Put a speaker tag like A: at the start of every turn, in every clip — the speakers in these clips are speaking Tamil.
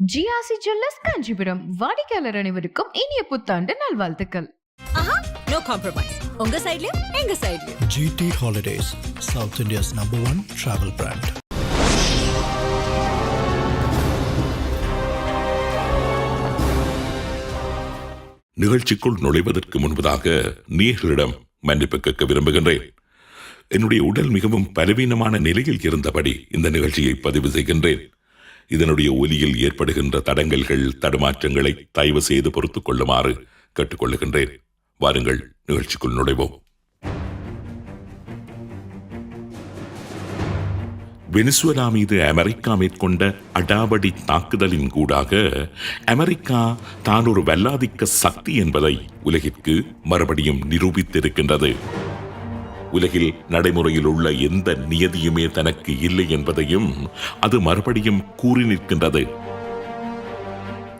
A: ஜிஆர்சி ஜுவல்லர்ஸ் காஞ்சிபுரம் வாடிக்கையாளர் அனைவருக்கும் இனிய புத்தாண்டு நல்வாழ்த்துக்கள்
B: ஆஹா நோ காம்ப்ரமைஸ் உங்க சைடுலயும் எங்க சைடுலயும்
C: GT Holidays, South India's number one travel brand.
D: நிகழ்ச்சிக்குள் நுழைவதற்கு முன்பதாக நீர்களிடம் மன்னிப்பு கேட்க விரும்புகின்றேன். என்னுடைய உடல் மிகவும் பலவீனமான நிலையில் இருந்தபடி இந்த நிகழ்ச்சியை பதிவு செய்கின்றேன். இதனுடைய ஒலியில் ஏற்படுகின்ற தடங்கல்கள் தடுமாற்றங்களை தயவு செய்து பொறுத்துக் கொள்ளுமாறு கேட்டுக்கொள்ளுகின்றேன். வாருங்கள் நிகழ்ச்சிக்குள் நுழைவோம். வெனிசுவலா மீது அமெரிக்கா மேற்கொண்ட அடாவடி தாக்குதலின் கூடாக அமெரிக்கா தான் ஒரு வல்லாதிக்க சக்தி என்பதை உலகிற்கு மறுபடியும் நிரூபித்திருக்கின்றது. உலகில் நடைமுறையில் உள்ள எந்த நியதியுமே தனக்கு இல்லை என்பதையும் அது மறுபடியும் கூறி நிற்கின்றது.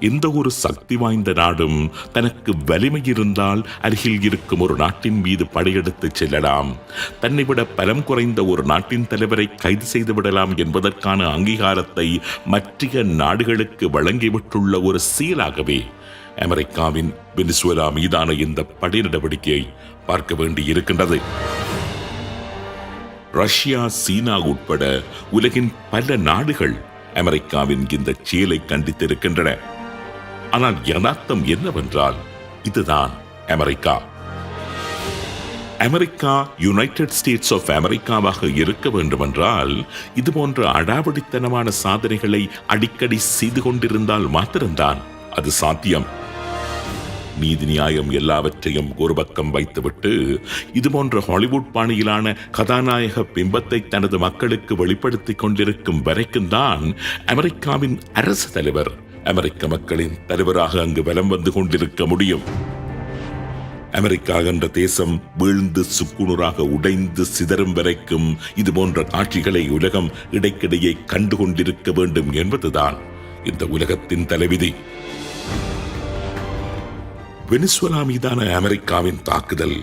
D: எந்த ஒரு சக்தி வாய்ந்த நாடும் தனக்கு வலிமை இருந்தால் அருகில் இருக்கும் ஒரு நாட்டின் மீது படையெடுத்து செல்லலாம். தன்னை விட பலம் குறைந்த ஒரு நாட்டின் தலைவரை கைது செய்து விடலாம் என்பதற்கான அங்கீகாரத்தை மற்ற நாடுகளுக்கு வழங்கிவிட்டுள்ள ஒரு செயலாகவே அமெரிக்காவின் வெனிசுவலா மீதான இந்த படை நடவடிக்கையை பார்க்க வேண்டியிருக்கின்றது. ரஷ்யா சீனா உட்பட உலகின் பல நாடுகள் அமெரிக்காவின் இந்த செயலை கண்டித்திருக்கின்றன. ஆனால் யதார்த்தம் என்னவென்றால் இதுதான் America. America United States of அமெரிக்காவாக இருக்க வேண்டுமென்றால் இது போன்ற அடாவடித்தனமான சாதனைகளை அடிக்கடி செய்து கொண்டிருந்தால் மாத்திரம்தான் அது சாத்தியம். நீதி நியாயம் எல்லாவற்றையும் ஒரு பக்கம் வைத்துவிட்டு இது போன்ற ஹாலிவுட் பாணியிலான கதாநாயக பிம்பத்தை தனது மக்களுக்கு வெளிப்படுத்திக் கொண்டிருக்கும் வரைக்கும் தான் அமெரிக்காவின் அரசு தலைவர் அமெரிக்க மக்களின் தலைவராக அங்கு வலம் வந்து கொண்டிருக்க முடியும். அமெரிக்கா என்ற தேசம் வீழ்ந்து சுக்குநூறாக உடைந்து சிதறும் வரைக்கும் இது போன்ற காட்சிகளை உலகம் இடைக்கிடையே கண்டு கொண்டிருக்க வேண்டும் என்பதுதான் இந்த உலகத்தின் தலைவிதி. வெனிசுவலா மீதான அமெரிக்காவின் தாக்குதல்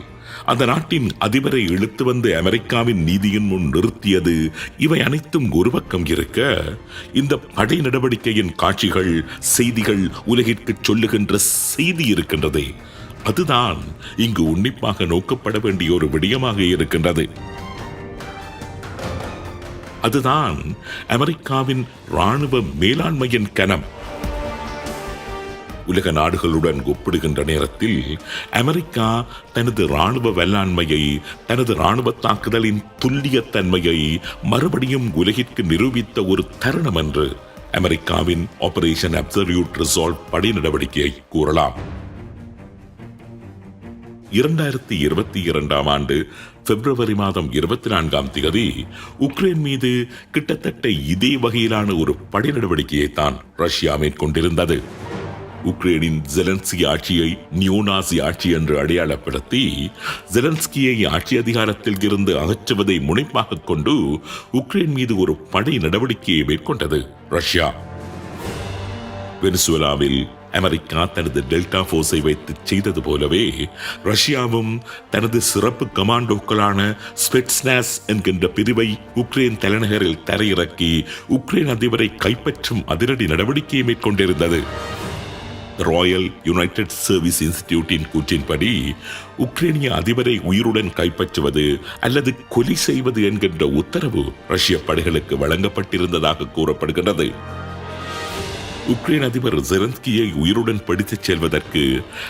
D: அந்த நாட்டின் அதிபரை இழுத்து வந்து அமெரிக்காவின் நீதியின் முன் நிறுத்தியது இவை அனைத்தும் ஒரு பக்கம் இருக்க இந்த படை நடவடிக்கையின் காட்சிகள் செய்திகள் உலகிற்கு சொல்லுகின்ற செய்தி இருக்கின்றது. அதுதான் இங்கு உன்னிப்பாக நோக்கப்பட வேண்டிய ஒரு விடயமாக இருக்கின்றது. அதுதான் அமெரிக்காவின் ராணுவ மேலாண்மையின் கனம். உலக நாடுகளுடன் ஒப்பிடுகின்ற நேரத்தில் அமெரிக்கா தனது ராணுவ வெள்ளாண்மையை தனது ராணுவ தாக்குதலின் துல்லியத்தன்மையை மறுபடியும் உலகிற்கு நிரூபித்த ஒரு தருணம் என்று அமெரிக்காவின் ஆபரேஷன் அப்சல்யூட் ரிசால்வ் படை நடவடிக்கையை கூறலாம். இரண்டாயிரத்தி இருபத்தி இரண்டாம் ஆண்டு பிப்ரவரி மாதம் இருபத்தி நான்காம் தேதி உக்ரைன் மீது கிட்டத்தட்ட இதே வகையிலான ஒரு படை நடவடிக்கையை தான் ரஷ்யா மேற்கொண்டிருந்தது. உக்ரைனின் ஜெலன்ஸ்கி ஆட்சியை நியோனாசி ஆட்சி என்று அடையாளப்படுத்தி ஜெலன்ஸ்கியை ஆட்சி அதிகாரத்தில் இருந்து அகற்றுவதை முனைப்பாக கொண்டு உக்ரைன் மீது ஒரு படை நடவடிக்கையை மேற்கொண்டது. ரஷ்யா. வெனிசுவலாவில் அமெரிக்கா தனது டெல்டா போர்ஸை வைத்து செய்தது போலவே ரஷ்யாவும் தனது சிறப்பு கமாண்டோக்களான ஸ்பெட்ஸ்னாஸ் என்கின்ற பிரிவை உக்ரைன் தலைநகரில் தரையிறக்கி உக்ரைன் அதிபரை கைப்பற்றும் அதிரடி நடவடிக்கையை மேற்கொண்டிருந்தது. ராயல் யுனைடெட் சர்வீஸ் இன்ஸ்டிடியூட்டின் கூற்றின்படி உக்ரைனிய அதிபரை உயிருடன் கைப்பற்றுவது அல்லது கொலை செய்வது என்கின்ற உத்தரவு ரஷ்ய படைகளுக்கு வழங்கப்பட்டிருந்ததாக கூறப்படுகின்றது. உக்ரைன் அதிபர் ஜெரன்ஸ்கியை உயிருடன் பிடித்துச் செல்வதற்கு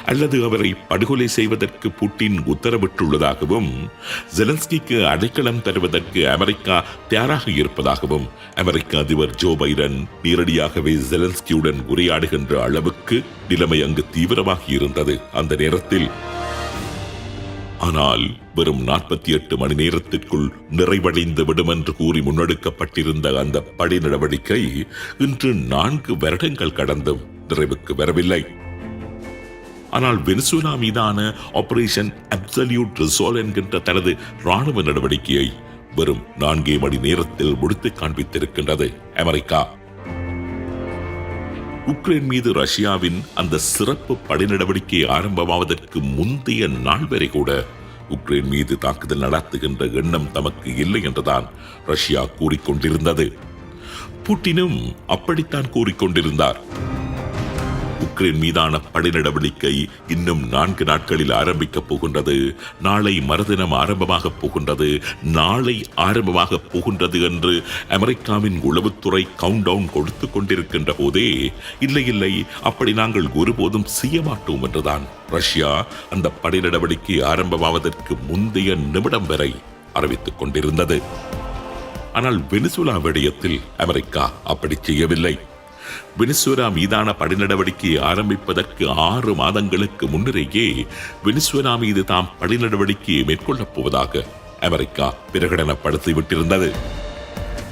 D: அல்லது அவரை படுகொலை செய்வதற்கு புட்டின் உத்தரவிட்டுள்ளதாகவும் ஜெலன்ஸ்கிக்கு அடைக்கலம் தருவதற்கு அமெரிக்கா தயாராக இருப்பதாகவும் அமெரிக்க அதிபர் ஜோ பைடன் நேரடியாகவே ஜெலன்ஸ்கியுடன் உரையாடுகின்ற அளவுக்கு நிலைமை அங்கு தீவிரமாகி இருந்தது. அந்த நேரத்தில் ஆனால் வெறும் நாற்பத்தி எட்டு மணி நேரத்திற்குள் நிறைவடைந்து விடும் என்று கூறி முன்னெடுக்கப்பட்டிருந்த அந்த படை நடவடிக்கை இன்று நான்கு வருடங்கள் கடந்தும் நிறைவுக்கு வரவில்லை. ஆனால் வெனிசுலா மீதான ஆபரேஷன் அப்சல்யூட் ரிசால்வ் என்கின்ற தனது ராணுவ நடவடிக்கையை வெறும் நான்கே மணி நேரத்தில் முடித்து காண்பித்திருக்கின்றது அமெரிக்கா. உக்ரைன் மீது ரஷ்யாவின் அந்த சிறப்பு படை நடவடிக்கை ஆரம்பமாவதற்கு முந்தைய நாள் வரை கூட உக்ரைன் மீது தாக்குதல் நடத்துகின்ற எண்ணம் தமக்கு இல்லை என்றுதான் ரஷ்யா கூறிக்கொண்டிருந்தது. புட்டினும் அப்படித்தான் கூறிக்கொண்டிருந்தார். மக்களின் மீதான படை நடவடிக்கை இன்னும் நான்கு நாட்களில் ஆரம்பிக்கப் போகின்றது. நாளை மறுதினம் ஆரம்பமாகப் போகின்றது. நாளை ஆரம்பமாகப் போகின்றது என்று அமெரிக்காவின் உளவுத்துறை கவுண்ட் டவுன் கொடுத்து கொண்டிருக்கின்ற போதே இல்லை இல்லை அப்படி நாங்கள் ஒருபோதும் செய்ய மாட்டோம் என்றுதான். ரஷ்யா அந்த படை நடவடிக்கை ஆரம்பமாவதற்கு முந்தைய நிமிடம் வரை அறிவித்துக் கொண்டிருந்தது. ஆனால் வெனிசுலா விடயத்தில் அமெரிக்கா அப்படி செய்யவில்லை. வெனிசுவேலா மீதான படை ஆரம்பிப்பதற்கு ஆறு மாதங்களுக்கு முன்னரேயே வெனிசுவேலா மீது தாம் படை மேற்கொள்ளப் போவதாக அமெரிக்கா பிரகடனப்படுத்திவிட்டிருந்தது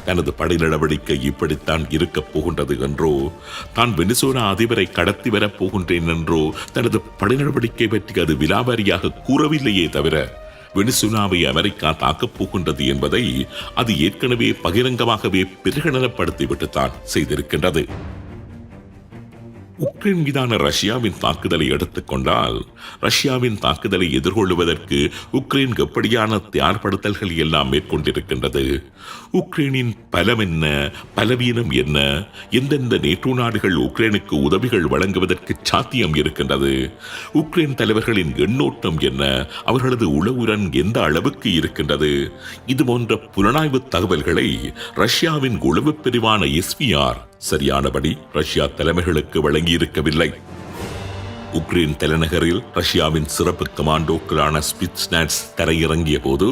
D: தனது படை நடவடிக்கை இப்படித்தான் இருக்கப் போகின்றது என்றோ தான் வெனிசுவேலா அதிபரை கடத்தி வரப் போகின்றேன் என்றோ தனது படை நடவடிக்கை பற்றி அது விலாவாரியாக கூறவில்லையே தவிர வெனிசுலாவை அமெரிக்கா தாக்கப் போகின்றது என்பதை அது ஏற்கனவே பகிரங்கமாகவே பிரகடனப்படுத்திவிட்டுத்தான் செய்திருக்கின்றது. உக்ரைன் மீதான ரஷ்யாவின் தாக்குதலை எடுத்துக்கொண்டால் ரஷ்யாவின் தாக்குதலை எதிர்கொள்வதற்கு உக்ரைன் எப்படியான தயார்படுத்தல்கள் எல்லாம் மேற்கொண்டிருக்கின்றது? உக்ரைனின் பலம் என்ன? பலவீனம் என்ன? எந்தெந்த நேட்டோ நாடுகள் உக்ரைனுக்கு உதவிகள் வழங்குவதற்கு சாத்தியம் இருக்கின்றது? உக்ரைன் தலைவர்களின் எண்ணோட்டம் என்ன? அவர்களது உளவுரன் எந்த அளவுக்கு இருக்கின்றது? இது போன்ற புலனாய்வு தகவல்களை ரஷ்யாவின் உளவு பிரிவான எஸ்பிஆர் சரியானபடி ரஷ்யா தலைமைகளுக்கு வழங்கியிருக்கவில்லை. உக்ரைன் தலைநகரில் ரஷ்யாவின் சிறப்பு கமாண்டோக்களான ஸ்பிட்ஸ்நாட்ஸ் தரையிறங்கிய போது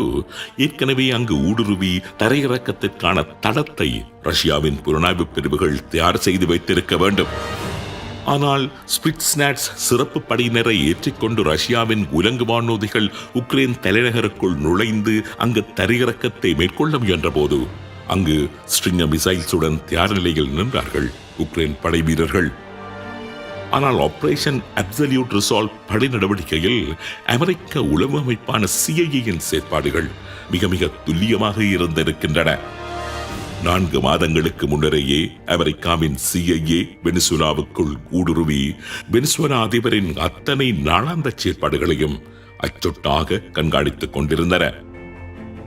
D: ஏற்கனவே அங்கு ஊடுருவி தரையிறக்கத்திற்கான தடத்தை ரஷ்யாவின் புலனாய்வு பிரிவுகள் தயார் செய்து வைத்திருக்க வேண்டும். ஆனால் ஸ்பிட்ஸ்நாட்ஸ் சிறப்பு படையினரை ஏற்றிக்கொண்டு ரஷ்யாவின் உலங்கு வானூதிகள் உக்ரைன் தலைநகருக்குள் நுழைந்து அங்கு தரையிறக்கத்தை மேற்கொள்ள முயன்றபோது அங்கு ஸ்ட்ரிங்க மிசைல்ஸுடன் தயார் நிலையில் நின்றார்கள் உக்ரைன் படை வீரர்கள். ஆனால் ஆபரேஷன் அப்சல்யூட் ரிசால்வ் படை நடவடிக்கையில் அமெரிக்க உளவு அமைப்பான சிஐஏயின் செயற்பாடுகள் மிக மிக துல்லியமாக இருந்திருக்கின்றன. நான்கு மாதங்களுக்கு முன்னரேயே அமெரிக்காவின் சிஐஏ வெனிசுலாவுக்குள் ஊடுருவி வெனிசுலா அதிபரின் அத்தனை நாளாந்த செயற்பாடுகளையும் அச்சொட்டாக கண்காணித்துக் கொண்டிருந்தன.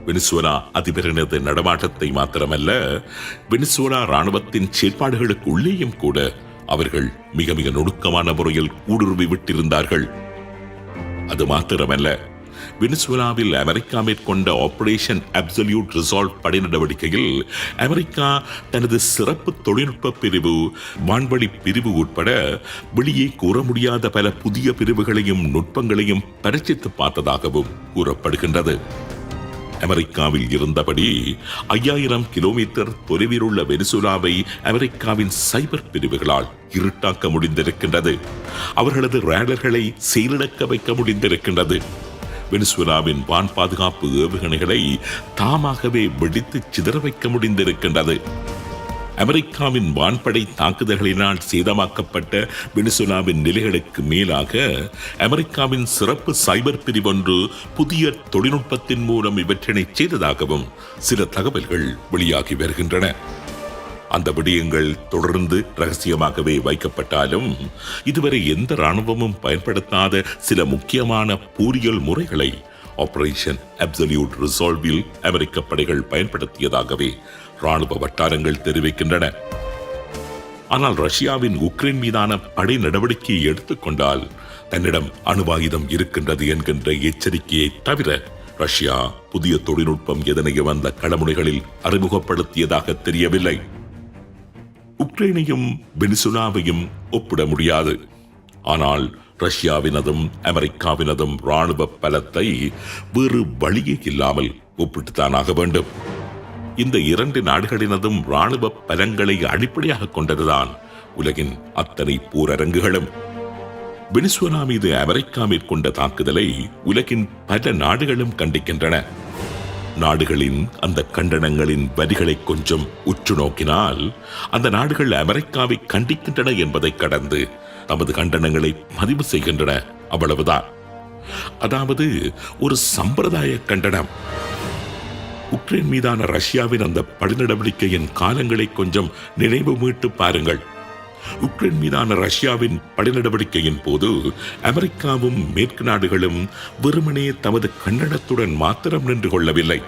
D: வெனிசுவலா அதிபரினது நடமாட்டத்தை மாத்திரமல்ல வெனிசுவலா ராணுவத்தின் செயற்பாடுகளுக்கு உள்ளேயும் கூட அவர்கள் மிக மிக நுணுக்கமான முறையில் ஊடுருவி விட்டிருந்தார்கள். அது மாத்திரமல்ல வெனிசுவலாவில் அமெரிக்கா மேற்கொண்ட ஆபரேஷன் அப்சல்யூட் ரிசால்வ் படை நடவடிக்கையில் அமெரிக்கா தனது சிறப்பு தொழில்நுட்ப பிரிவு வான்வழி பிரிவு உட்பட வெளியே கூற முடியாத பல புதிய பிரிவுகளையும் நுட்பங்களையும் பரிசித்து பார்த்ததாகவும் கூறப்படுகின்றது. அமெரிக்காவில் இருந்தபடி ஐயாயிரம் கிலோமீட்டர் தொலைவில் உள்ள வெனிசுலாவை அமெரிக்காவின் சைபர் பிரிவுகளால் இருட்டாக்க முடிந்திருக்கின்றது. அவர்களது ரேடர்களை செயலிழக்க வைக்க முடிந்திருக்கின்றது. வெனிசுலாவின் வான் பாதுகாப்பு ஏவுகணைகளை தாமாகவே வெடித்து சிதற வைக்க முடிந்திருக்கின்றது. அமெரிக்காவின் வான்படை தாக்குதல்களினால் சேதமாக்கப்பட்ட வெனிசுலாவின் நிலைகளுக்கு மேலாக அமெரிக்காவின் சிறப்பு சைபர் பிரிவொன்று புதிய தொழில்நுட்பத்தின் மூலம் இவற்றினை செய்ததாகவும் சில தகவல்கள் வெளியாகி வருகின்றன. அந்த விடயங்கள் தொடர்ந்து ரகசியமாகவே வைக்கப்பட்டாலும் இதுவரை எந்த ராணுவமும் பயன்படுத்தாத சில முக்கியமான பூரியல் முறைகளை ஆபரேஷன் அப்சல்யூட் ரிசால்வில் அமெரிக்க படைகள் பயன்படுத்தியதாகவே ராணுவ வட்டாரங்கள் தெரிவிக்கின்றன. ஆனால் ரஷ்யாவின் உக்ரைன் மீதான படை நடவடிக்கையை எடுத்துக்கொண்டால் தன்னிடம் அணுவாயுதம் இருக்கின்றது என்கின்ற எச்சரிக்கையை தவிர ரஷ்யா புதிய தொழில்நுட்பம் எதனையும் அந்த கடமுறைகளில் அறிமுகப்படுத்தியதாக தெரியவில்லை. உக்ரைனையும் வெனிசுலாவையும் ஒப்பிட முடியாது. ஆனால் ரஷ்யாவினதும் அமெரிக்காவினதும் ராணுவ பலத்தை வேறு வழியே இல்லாமல் ஒப்பிட்டுத்தானாக வேண்டும். இந்த இரண்டு நாடுகளினதும் ராணுவ பலங்களை அடிப்படையாக கொண்டதுதான் உலகின் அத்தனை போரரங்குகளும். வெனிசுவலா மீது அமெரிக்கா மேற்கொண்ட தாக்குதலை உலகின் பல நாடுகளும் கண்டிக்கின்றன. நாடுகளின் அந்த கண்டனங்களின் வரிகளை கொஞ்சம் உற்று நோக்கினால் அந்த நாடுகள் அமெரிக்காவை கண்டிக்கின்றன என்பதை கடந்து தமது கண்டனங்களை பதிவு செய்கின்றன அவ்வளவுதான். அதாவது ஒரு சம்பிரதாய கண்டனம். உக்ரைன் மீதான ரஷ்யாவின் அந்த படைநடவடிக்கையின் காலங்களை கொஞ்சம் நினைவு மீட்டு பாருங்கள். உக்ரைன் மீதான ரஷ்யாவின் படை நடவடிக்கையின் போது அமெரிக்காவும் மேற்கு நாடுகளும் வெறுமனே தமது கண்டனத்துடன் மாத்திரம் நின்று கொள்ளவில்லை.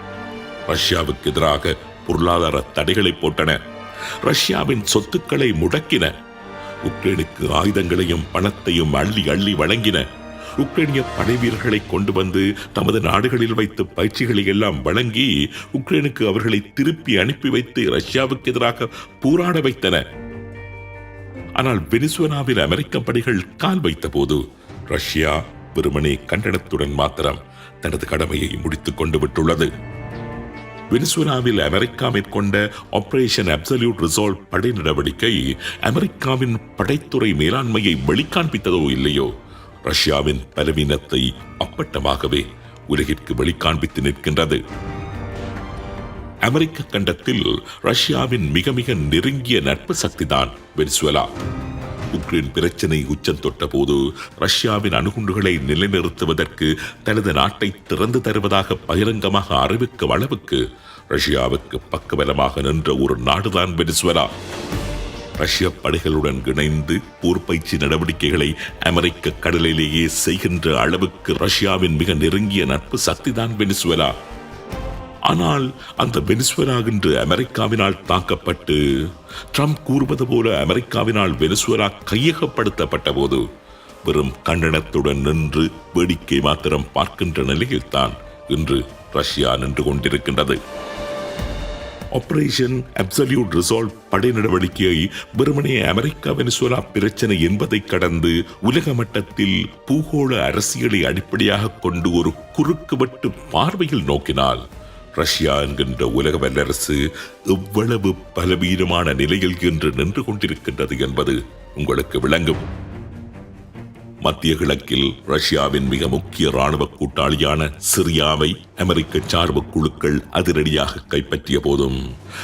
D: ரஷ்யாவுக்கு எதிராக பொருளாதார தடைகளை போட்டன. ரஷ்யாவின் சொத்துக்களை முடக்கின. உக்ரைனுக்கு ஆயுதங்களையும் பணத்தையும் அள்ளி அள்ளி வழங்கின. உக்ரைனிய படைவீரர்களை கொண்டு வந்து தமது நாடுகளில் வைத்து பயிற்சிகளை எல்லாம் வழங்கி உக்ரைனுக்கு அவர்களை திருப்பி அனுப்பி வைத்து ரஷ்யாவுக்கு எதிராக போராட வைத்தன. ஆனால் வெனிசுவலாவில் அமெரிக்க படைகள் கால் வைத்த போது ரஷ்யா வெறுமனே கண்டனத்துடன் மாத்திரம் தனது கடமையை முடித்துக் கொண்டு விட்டுள்ளது. வெனிசுவலாவில் அமெரிக்கா மேற்கொண்ட ஆபரேஷன் அப்சல்யூட் ரிசால்வ் படை நடவடிக்கை அமெரிக்காவின் படைத்துறை மேலாண்மையை வெளிக்காண்பித்ததோ இல்லையோ? ரஷ்யாவின் பலவீனத்தை அப்பட்டமாகவே உலகிற்கு வெளிக்காண்பித்து நிற்கின்றது. அமெரிக்க கண்டத்தில் ரஷ்யாவின் மிக மிக நெருங்கிய நட்பு சக்திதான் வெனிசுவலா. உக்ரைன் பிரச்சினை உச்சம் தொட்ட போது ரஷ்யாவின் அணுகுண்டுகளை நிலைநிறுத்துவதற்கு தனது நாட்டை திறந்து தருவதாக பகிரங்கமாக அறிவிக்கும் அளவுக்கு ரஷ்யாவுக்கு பக்கபலமாக நின்ற ஒரு நாடுதான் வெனிசுவலா. ரஷ்ய படைகளுடன் இணைந்து போர் பயிற்சி நடவடிக்கைகளை அமெரிக்க கடலிலேயே செய்கின்ற அளவுக்கு ரஷ்யாவின் மிக நெருங்கிய நட்பு சக்திதான் வெனிசுவலா. ஆனால் அந்த வெனிசுவலா என்று அமெரிக்காவினால் தாக்கப்பட்டு ட்ரம்ப் கூறுவது போல அமெரிக்காவினால் வெனிசுவலா கையகப்படுத்தப்பட்ட போது வெறும் கண்டனத்துடன் நின்று வேடிக்கை மாத்திரம் பார்க்கின்ற நிலையில்தான் இன்று ரஷ்யா நின்று கொண்டிருக்கின்றது. ஆபரேஷன் அப்சல்யூட் ரிசால்வ் படை நடவடிக்கையை வெறுமனே அமெரிக்கா வெனிசுவலா பிரச்சனை என்பதை கடந்து உலக மட்டத்தில் பூகோள அரசியலை அடிப்படையாக கொண்டு ஒரு குறுக்குவெட்டு பார்வையில் நோக்கினால் ரஷ்யா என்கின்ற உலக வல்லரசு எவ்வளவு பலவீனமான நிலையில் இன்று நின்று கொண்டிருக்கின்றது என்பது உங்களுக்கு விளங்கும். மத்திய கிழக்கில் ரஷ்யாவின் மிக முக்கிய ராணுவ கூட்டாளியான சிரியாவை அமெரிக்க சார்பு குழுக்கள் அதிரடியாக கைப்பற்றிய போதும்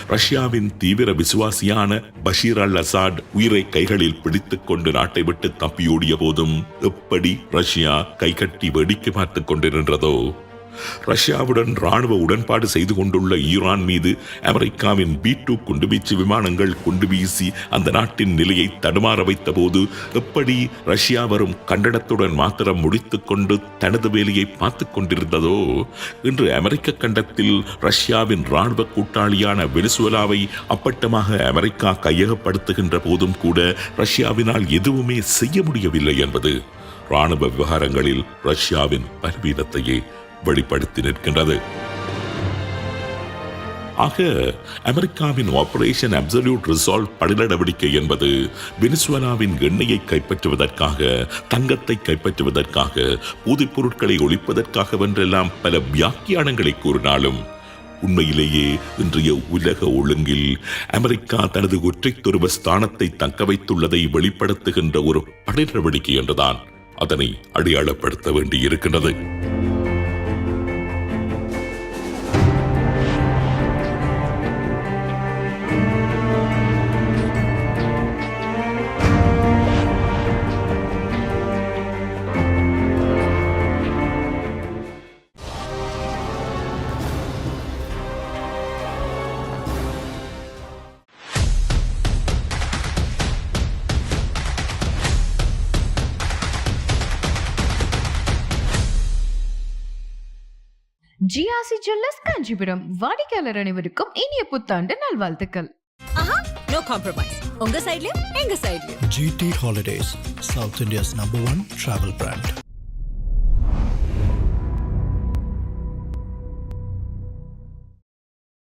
D: ரஷ்யாவின் தீவிர விசுவாசியான பஷீர் அல் அசாட் உயிரை கைகளில் பிடித்துக் கொண்டு நாட்டை விட்டு தப்பியோடிய போதும் எப்படி ரஷ்யா கைகட்டி வேடிக்கை பார்த்துக் கொண்டிருந்ததோ ரஷ்யாவுடன் ராணுவ உடன்பாடு செய்து கொண்டுள்ள ஈரான் மீது அமெரிக்காவின் பி டூ குண்டுவீச்சு விமானங்கள் குண்டு வீசி அந்த நாட்டின் நிலையை தடுமாற வைத்த போது எப்படி ரஷ்யா வரும் கண்டனத்துடன் மாத்திரம் முடித்துக்கொண்டு தனது வேலையை பார்த்து கொண்டிருந்ததோ? இன்று அமெரிக்க கண்டத்தில் ரஷ்யாவின் ராணுவ கூட்டாளியான வெனிசுவலாவை அப்பட்டமாக அமெரிக்கா கையகப்படுத்துகின்ற போதும் கூட ரஷ்யாவினால் எதுவுமே செய்ய முடியவில்லை என்பது. ராணுவ விவகாரங்களில் ரஷ்யாவின் பலவீனத்தையே வெளிப்படுத்தி நிற்கின்றது. ஆக அமெரிக்காவின் ஆபரேஷன் அப்சல்யூட் ரிசால்வ் படை நடவடிக்கை என்பது வெனிசுவலாவின் எண்ணெயை கைப்பற்றுவதற்காக தங்கத்தை கைப்பற்றுவதற்காக போதைப் பொருட்களை ஒழிப்பதற்காக வென்றெல்லாம் பல வியாக்கியானங்களை கூறினாலும் உண்மையிலேயே இன்றைய உலக ஒழுங்கில் அமெரிக்கா தனது ஒற்றை ஸ்தானத்தை தக்க வைத்துள்ளதை வெளிப்படுத்துகின்ற ஒரு படை நடவடிக்கை என்றுதான் அதனை அடையாளப்படுத்த வேண்டியிருக்கின்றது.
A: GRC jewellers Kanchipuram. வாடிக்கையாளர் அனைவருக்கும் இனிய புத்தாண்டு நல்வாழ்த்துக்கள்.
B: ஆஹா நோ காம்ப்ரமைஸ் உங்க சைடுலயும் எங்க சைடுலயும்
C: GT Holidays, South India's number one travel brand.